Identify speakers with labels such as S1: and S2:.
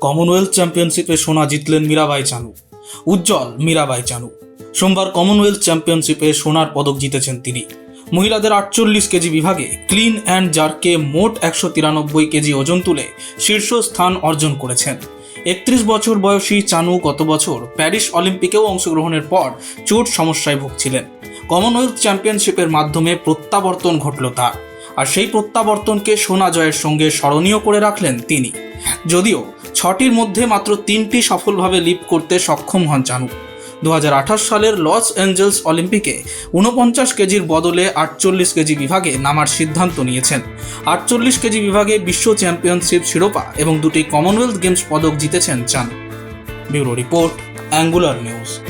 S1: Commonwealth চ্যাম্পিয়নশিপে সোনা জিতলেন মীরাবাই চানু। উজ্জ্বল মীরাবাই চানু। সোমবার কমনওয়েলথ চ্যাম্পিয়নশিপে সোনার পদক জিতেছেন তিনি। মহিলাদের আটচল্লিশ কেজি বিভাগে ক্লিন অ্যান্ড জারকে মোট একশো তিরানব্বই কেজি ওজন তুলে শীর্ষস্থান অর্জন করেছেন। একত্রিশ বছর বয়সী চানু গত বছর প্যারিস অলিম্পিকেও অংশগ্রহণের পর চোট সমস্যায় ভুগছিলেন। কমনওয়েলথ চ্যাম্পিয়নশিপের মাধ্যমে প্রত্যাবর্তন ঘটল তার। আর সেই প্রত্যাবর্তনকে সোনা জয়ের সঙ্গে স্মরণীয় করে রাখলেন তিনি। যদিও ছটির মধ্যে মাত্র তিনটি সফলভাবে লিপ করতে সক্ষম হন চানু। দু হাজার আঠাশ সালের লস অ্যাঞ্জেলস অলিম্পিকে ঊনপঞ্চাশ কেজির বদলে আটচল্লিশ কেজি বিভাগে নামার সিদ্ধান্ত নিয়েছেন। আটচল্লিশ কেজি বিভাগে বিশ্ব চ্যাম্পিয়নশিপ শিরোপা এবং দুটি কমনওয়েলথ গেমস পদক জিতেছেন চান। Bureau report, Angular news.